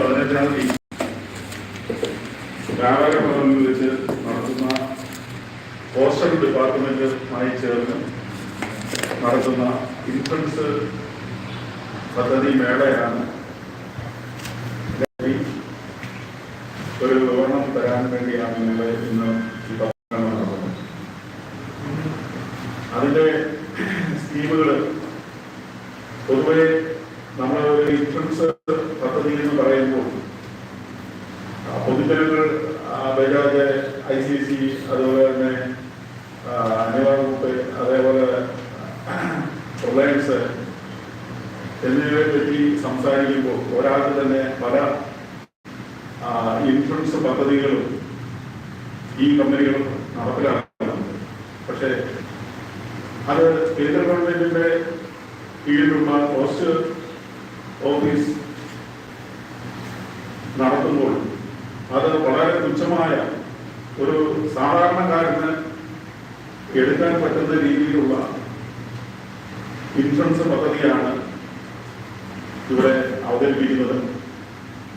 പതിനഞ്ചാം തീയതി. വ്യാപാര വെച്ച് നടത്തുന്ന പോസ്റ്റൽ ഡിപ്പാർട്ട്മെന്റുമായി ചേർന്ന് നടത്തുന്ന ഇൻഷുറൻസ് പദ്ധതി മേളയാണ് ഒരു വിവരണം തരാൻ വേണ്ടിയാണ് നിങ്ങൾ ഇന്ന് ഈ പത്രം നടത്തുന്നത് അതിന്റെ സ്കീമുകൾ പൊതുവെ നമ്മൾ ഒരു ഇൻഷുറൻസ് പദ്ധതി എന്ന് പറയുമ്പോൾ ആ, പൊതുജനങ്ങൾ ആ, ബജാജ് ഐ സി സി അതുപോലെ തന്നെ ആ, അനിവാ ഗ്രൂപ്പ് അതേപോലെ റിലയൻസ് എന്നിവയെ പറ്റി സംസാരിക്കുമ്പോൾ ഒരാൾക്ക് തന്നെ പല ഇൻഷുറൻസ് പദ്ധതികളും ഈ കമ്പനികളും നടപ്പിലാക്കുന്നുണ്ട്. പക്ഷേ അത് കേന്ദ്ര ഗവൺമെന്റിന്റെ കീഴിലുള്ള പോസ്റ്റ് ഓഫീസ് നടത്തുമ്പോൾ അത് വളരെ തുച്ഛമായ ഒരു സാധാരണക്കാരന് എടുക്കാൻ പറ്റുന്ന രീതിയിലുള്ള ഇൻഷുറൻസ് പദ്ധതിയാണ് ഇവിടെ അവതരിപ്പിക്കുന്നത്.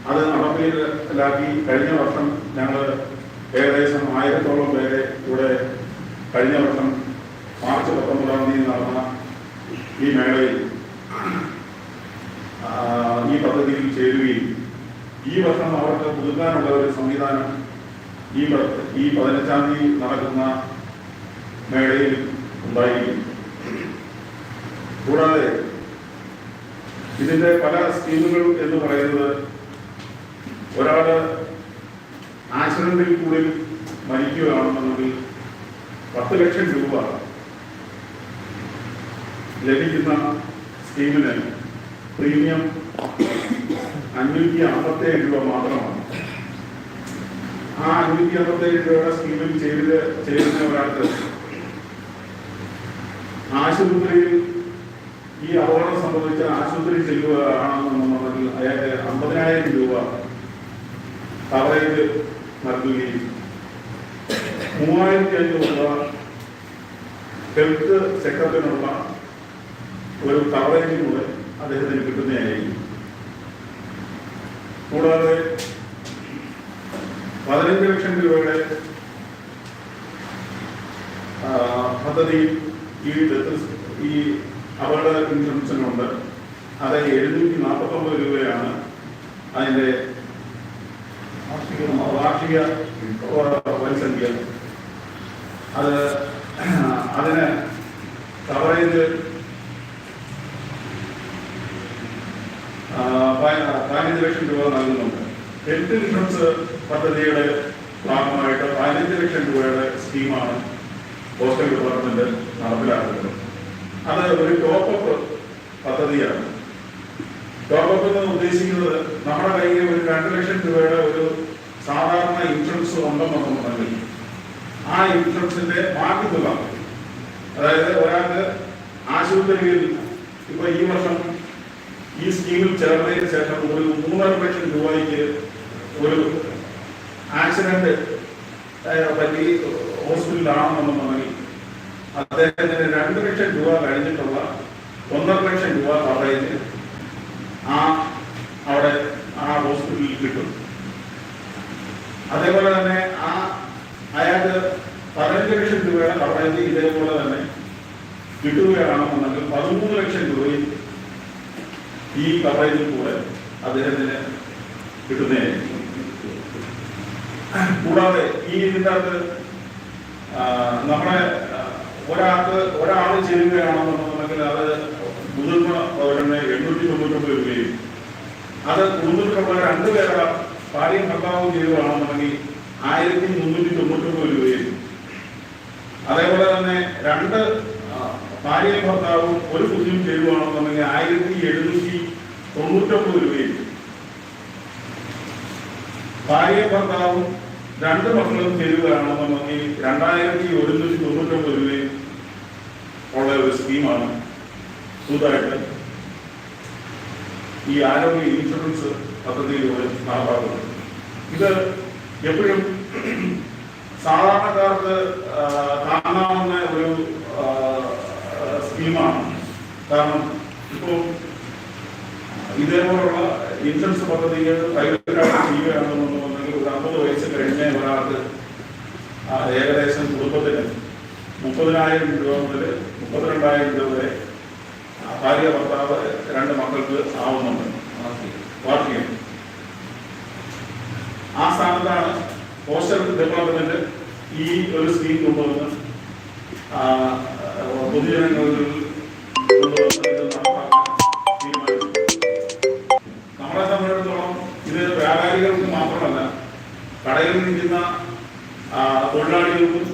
അത് നടപ്പിലാക്കി കഴിഞ്ഞ വർഷം ഞങ്ങൾ ഏകദേശം ആയിരത്തോളം പേരെ ഇവിടെ കഴിഞ്ഞ വർഷം മാർച്ച് പത്തൊമ്പതാം തീയതി നടന്ന ഈ മേളയിൽ ഈ പദ്ധതിയിൽ ചേരുകയും ഈ വർഷം അവർക്ക് പുതുക്കാനുള്ള ഒരു സംവിധാനം ഈ ഈ പതിനഞ്ചാം തീയതി നടക്കുന്ന മേളയിൽ ഉണ്ടായിരിക്കും. കൂടാതെ ഇതിന്റെ പല സ്കീമുകൾ എന്ന് പറയുന്നത് ഒരാൾ ആക്സിഡന്റിൽ കൂടി മരിക്കുകയാണെന്നുണ്ടെങ്കിൽ പത്ത് ലക്ഷം രൂപ ലഭിക്കുന്ന സ്കീമിന് പ്രീമിയം അഞ്ഞൂറ്റി അമ്പത്തേഴ് രൂപ മാത്രമാണ്. ആ അഞ്ഞൂറ്റി അമ്പത്തേഴ് രൂപയുടെ സ്കീമിൽ ചെയ്ത് ചെയ്യുന്ന ഒരാൾക്ക് ആശുപത്രിയിൽ ഈ അപകടം സംഭവിച്ച ആശുപത്രി ചെല്ലുകയാണെന്നുണ്ടെങ്കിൽ അയാൾക്ക് അമ്പതിനായിരം രൂപ കവറേജ് നൽകുകയും മൂവായിരത്തി അഞ്ഞൂറ് രൂപ ഹെൽത്ത് ചെക്കപ്പിനുള്ള ഒരു കവറേജ് കൂടെ അദ്ദേഹത്തിന് കിട്ടുന്നതായിരിക്കും. കൂടാതെ പതിനഞ്ച് ലക്ഷം രൂപയുടെ പദ്ധതി ഈ അപകട ഇൻഷുറൻസിനുണ്ട്. അത് എഴുന്നൂറ്റി നാൽപ്പത്തൊമ്പത് രൂപയാണ് അതിന്റെ വാർഷിക വൻസംഖ്യ അത് അതിന് കവറേജ് പതിനഞ്ച് ലക്ഷം രൂപ നൽകുന്നുണ്ട്. ഹെൽത്ത് ഇൻഷുറൻസ് പദ്ധതിയുടെ ഭാഗമായിട്ട് പതിനഞ്ച് ലക്ഷം രൂപയുടെ സ്കീമാണ് പോസ്റ്റൽ ഡിപ്പാർട്ട്മെന്റ് നടപ്പിലാക്കുന്നത്. അത് ഒരു ടോപ്പപ്പ് പദ്ധതിയാണ്. ടോപ്പപ്പ് എന്ന് ഉദ്ദേശിക്കുന്നത് നമ്മുടെ കയ്യിൽ ഒരു രണ്ട് ലക്ഷം രൂപയുടെ ഒരു സാധാരണ ഇൻഷുറൻസ് ഉണ്ടെന്നുണ്ടെങ്കിൽ ആ ഇൻഷുറൻസിന്റെ ബാക്കി തുക. അതായത് ഒരാൾക്ക് ആശുപത്രിയിൽ ഇപ്പൊ ഈ വർഷം ഈ സ്കീമിൽ ചേർന്നതിന് ശേഷം ഒരു മൂന്നര ലക്ഷം രൂപയ്ക്ക് ഒരു ആക്സിഡന്റ് പറ്റി ഹോസ്പിറ്റലിലാണെന്നുണ്ടെന്നുണ്ടെങ്കിൽ അദ്ദേഹത്തിന് രണ്ട് ലക്ഷം രൂപ കഴിഞ്ഞിട്ടുള്ള ഒന്നര ലക്ഷം രൂപ കവറേജ് ആ അവിടെ ആ ഹോസ്പിറ്റലിൽ കിട്ടും. അതേപോലെ തന്നെ ആ അയാൾക്ക് പതിനഞ്ച് ലക്ഷം രൂപയുടെ കവറേജ് ഇതേപോലെ തന്നെ കിട്ടുകയാണെന്നുണ്ടെങ്കിൽ പതിമൂന്ന് ലക്ഷം രൂപയും ഈ കവറേജിൽ കൂടെ അദ്ദേഹത്തിന് കിട്ടുന്നതായിരിക്കും. കൂടാതെ ഈ ഇതിന്റെ അകത്ത് നമ്മുടെ ഒരാൾക്ക് ഒരാൾ ചെയ്യുകയാണെന്നുണ്ടെങ്കിൽ അത് മുതിർന്ന പൗരന് എണ്ണൂറ്റി തൊണ്ണൂറ്റൊമ്പത് രൂപയും. അത് കുടുംബത്തിലുള്ള രണ്ടുപേരുടെ ഭാര്യയും ഭർത്താവും ചെയ്യുകയാണെന്നുണ്ടെങ്കിൽ ആയിരത്തി മുന്നൂറ്റി തൊണ്ണൂറ്റൊമ്പത് രൂപയും. അതേപോലെ തന്നെ രണ്ട് ഭാര്യയും ഭർത്താവും ഒരു കുഞ്ഞും ചെയ്യുകയാണെന്നുണ്ടെങ്കിൽ ആയിരത്തി എഴുന്നൂറ്റി തൊണ്ണൂറ്റൊമ്പത് രൂപയും. ഭാര്യയും ഭർത്താവും രണ്ട് മക്കളും ചെയ്യുകയാണെന്നുണ്ടെങ്കിൽ രണ്ടായിരത്തി ഒരുന്നൂറ്റി തൊണ്ണൂറ്റൊമ്പത് സ്കീമാണ് പുതുതായിട്ട് ഈ ആരോഗ്യ ഇൻഷുറൻസ് പദ്ധതിയിലൂടെ നടപ്പാക്കുന്നത് ഇത് എപ്പോഴും സാധാരണക്കാർക്ക് താങ്ങാവുന്ന ഒരു സ്കീമാണ്. കാരണം ഇപ്പോൾ ഇതേപോലുള്ള ഇൻഷുറൻസ് പദ്ധതികൾ ചെയ്യുകയാണെന്നുണ്ടെങ്കിൽ ഒരു അമ്പത് വയസ്സ് കഴിഞ്ഞ ഒരാൾക്ക് ഏകദേശം കുടുംബത്തിന് മുപ്പതിനായിരം രൂപ മുതൽ മുപ്പത്തിരണ്ടായിരം രൂപ വരെ ആ, ഭാര്യ ഭർത്താവ് രണ്ട് മക്കൾക്ക് ആവുന്നുണ്ട്. വാർഷികം. ആ സ്ഥാനത്താണ് പോസ്റ്റൽ ഡെവലപ്മെന്റ് ഈ ഒരു സ്കീം കൊണ്ടുവന്ന് പൊതുജനങ്ങളിൽ നമ്മളെ സംബന്ധിച്ചിടത്തോളം ഇത് വ്യാപാരികൾക്ക് മാത്രമല്ല കടയിൽ നിൽക്കുന്ന തൊഴിലാളികൾക്കും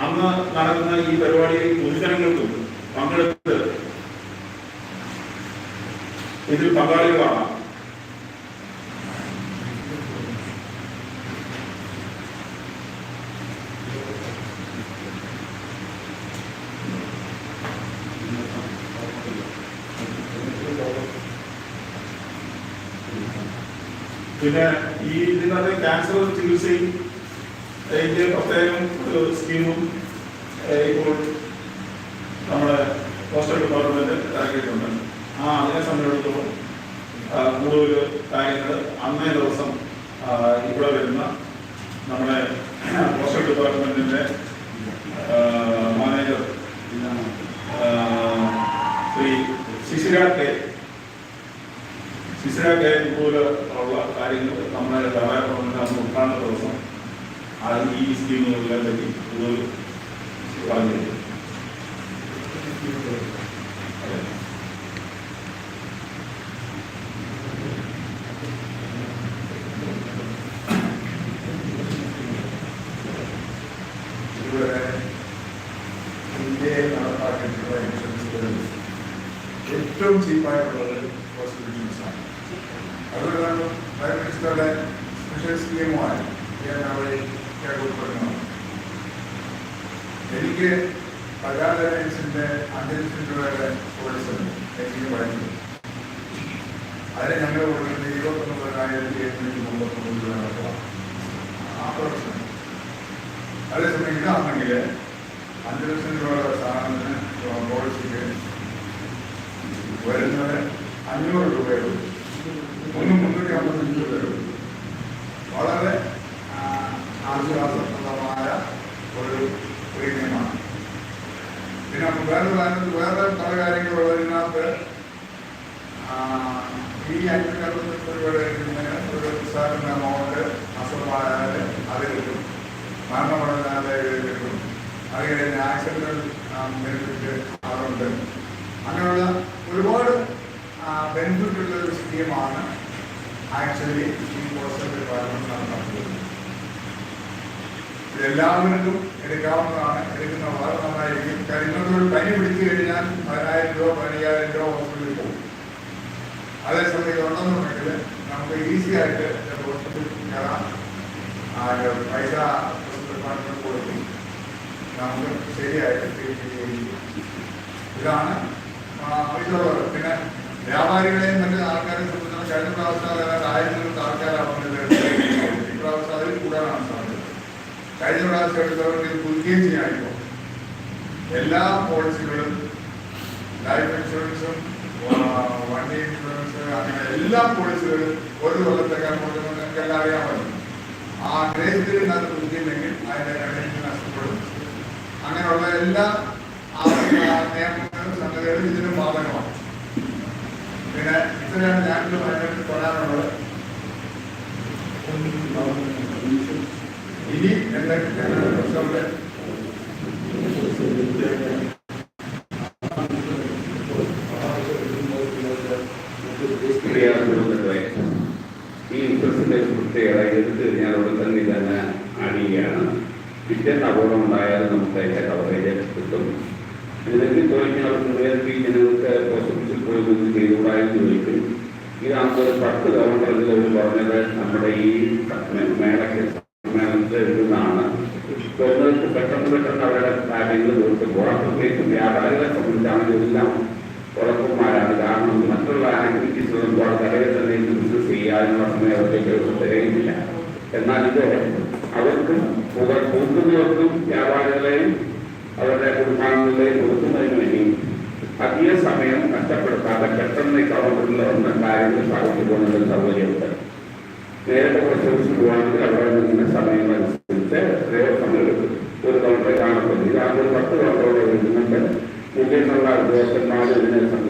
അന്ന് നടക്കുന്ന ഈ പരിപാടിയിൽ പൊതുജനങ്ങൾക്കും പങ്കെടുത്ത് ഇതിൽ പങ്കാളികളാണ് പിന്നെ ഈ ഇതിനകത്ത് ക്യാൻസർ ചികിത്സയും ഇതിന്റെ പ്രത്യേകം ഒരു സ്കീമും ഇപ്പോൾ നമ്മുടെ പോസ്റ്റൽ ഡിപ്പാർട്ട്മെന്റ് ഇറക്കിയിട്ടുണ്ട്. ആ അതിനെ സംബന്ധിച്ചിടത്തോളം കൂടുതൽ കാര്യങ്ങൾ അന്നേ ദിവസം ഇവിടെ വരുന്ന നമ്മുടെ പോസ്റ്റൽ ഡിപ്പാർട്ട്മെന്റിന്റെ manager Shri Shishira K. Shishira K ഇതുപോലെ ഉള്ള കാര്യങ്ങൾ നമ്മുടെ ധാരാളം ഉദ്ഘാടന ദിവസം ഈ സ്കീമുകളെ പറ്റി കൂടുതൽ പറഞ്ഞു അതെ. ഇതുവരെ ഇന്ത്യയിൽ നടപ്പാക്കിയിട്ടുള്ള ഇൻഷുറൻസുകളിൽ ഏറ്റവും ചീപ്പായിട്ടുള്ളത് ഹോസ്പിറ്റൽ ഇൻഷുറൻസാണ് അതുകൊണ്ടാണ് പ്രൈം മിനിസ്റ്ററുടെ സ്പെഷ്യൽ സ്കീമുമായി ഞാൻ വഴി ഉൾപ്പെടുന്നത് എനിക്ക് ബജാജ് അലയൻസിന്റെ അഞ്ച് രൂപയുടെ പോളിസി ഉണ്ട് എനിക്ക് വഴങ്ങി. അതിന് ഞങ്ങൾ കൊടുക്കുന്നത് ഇരുപത്തൊമ്പതിനായിരത്തി എഴുന്നൂറ്റി മുപ്പത്തൊമ്പത് രൂപ ആ പ്രൊഡക്ഷൻ അതേസമയം ഇതാണെങ്കിൽ അഞ്ച് ലക്ഷം രൂപയുടെ സാധനത്തിന് പോളിസിക്ക് വരുന്നത് അഞ്ഞൂറ് രൂപയുള്ളൂ ഒന്ന് മുന്നൂറ്റി അമ്പത്തഞ്ച് രൂപയുള്ളൂ വളരെ ആ, ഒരു പ്രീമിയമാണ്. പിന്നെ വേറെ വേറെ പല കാര്യങ്ങളുള്ളതിനകത്ത് ഈ രൂപയുടെ ഇതിന് ഒരു സാറിന് എമൗണ്ട് അസുഖമായാൽ അത് കിട്ടും. മരണമടഞ്ഞാൽ കിട്ടും. അത് കഴിഞ്ഞ് ആക്സിഡന്റൽ ബെനിഫിറ്റ് അതുണ്ട് അങ്ങനെയുള്ള ഒരുപാട് ബെനിഫിറ്റുള്ള ഒരു സ്കീമാണ് ആക്ച്വലി ഈ പോസ്റ്റൽ ഡിപ്പാർട്ട്മെന്റ് നടത്തുന്നത്. ഇതെല്ലാവർക്കും എടുക്കാവുന്നതാണ്. എടുക്കുന്ന വളരെ നന്നായിരിക്കും. കാര്യം ഇന്നത്തെ പനി പിടിച്ചു കഴിഞ്ഞാൽ പതിനായിരം രൂപ പതിനയ്യായിരം രൂപ ഹോസ്പിറ്റലിൽ പോകും. അതേസമയം ഉണ്ടെന്നുണ്ടെങ്കിൽ നമുക്ക് ഈസി ആയിട്ട് ഹോസ്പിറ്റലിൽ കയറാം. പൈസ ഡിപ്പാർട്ട്മെന്റ് കൊടുക്കും. നമുക്ക് ശരിയായിട്ട് ട്രീറ്റ്മെന്റ് ചെയ്യും. ഇതാണ് പിന്നെ വ്യാപാരികളെയും മറ്റു ആൾക്കാരെ സംബന്ധിച്ചിടത്തോളം കഴിഞ്ഞ പ്രാവശ്യം ആയിരത്തി ആൾക്കാരാണ് കഴിഞ്ഞ പ്രാവശ്യം എടുത്തവർക്ക് ഇത് പുതുക്കുകയും ചെയ്യാനിപ്പോ എല്ലാ പോളിസികളും ലൈഫ് ഇൻഷുറൻസും വണ്ടി ഇൻഷുറൻസ് അങ്ങനെ എല്ലാ പോളിസികളും ഒരു കൊല്ലത്തേക്ക് പോകുന്നത് നിങ്ങൾക്ക് എല്ലാം അറിയാമല്ലോ ആ ഗ്രേസ് പീരീഡിനകത്ത് പുതുക്കിയില്ലെങ്കിൽ അതിന്റെ കണ്ടീഷൻ നഷ്ടപ്പെടും. അങ്ങനെയുള്ള എല്ലാ നിയമങ്ങളും സംഗതികളും ഇതിനും ബാധകമാണ്. പിന്നെ ഇത്രയാണ് ഞാൻ അതിനെപ്പറ്റി പറയാനുള്ളത്. ഇനി പ്രിയ സുഹൃത്തുക്കളെ ഈ ഇൻട്രസ്റ്റിന്റെ പ്രത്യേകത എടുത്തു ഞാൻ അവിടെ തന്നെ തന്നെ അണിയുകയാണ് പിറ്റേന്ന് അപകടം ഉണ്ടായാലും നമുക്ക് അതിന്റെ കവറേജ് കിട്ടും. ഇതിലേക്ക് ചോദിക്കാൻ നേരത്തെ ഈ ജനങ്ങൾക്ക് ഹോസ്പിറ്റലിൽ പോയി ഒന്ന് ചെയ്തുകൂടായെന്ന് ചോദിക്കും. ഇതാകുമ്പോൾ പത്ത് കൗണ്ടറിൽ അവർ പറഞ്ഞത് നമ്മുടെ ഈ മേളയ്ക്ക് അവരുടെ കാര്യങ്ങൾ പോകാം പ്രത്യേകിച്ച് വ്യാപാരികളെ സംബന്ധിച്ചാണെങ്കിൽ എല്ലാം ഉറപ്പുമാരാണ് കാരണം മറ്റുള്ള ആക്ടിവിറ്റീസ് വരുമ്പോൾ തലയിൽ തന്നെ ബിസിനസ് ചെയ്യാനുള്ള സമയം അവർക്ക് തികയുന്നില്ല എന്നാൽ ഇത് അവർക്കും പുക പൂക്കുന്നവർക്കും വ്യാപാരികളെയും അവരുടെ കുടുംബാംഗങ്ങളെയും കൊടുക്കുന്നതിന് വേണ്ടി അധിക സമയം നഷ്ടപ്പെടുത്താതെ പെട്ടെന്ന് ഒന്ന് കാര്യങ്ങൾ സാധിച്ചു പോകുന്നതിന് സൗകര്യമുണ്ട് നേരത്തെ കുറച്ച് ദിവസം പോവാണെങ്കിൽ അവിടെ നിന്ന് സമയം അനുസരിച്ച് ഒരു കൗണ്ടറെ കാണപ്പെടുന്നു ഇതാണ് ഒരു പത്ത് കൗണ്ടറുകൾ വരുന്നുണ്ട് മുന്നിൽ നിന്നുള്ള ഉദ്യോഗസ്ഥന്മാർ ഇതിന്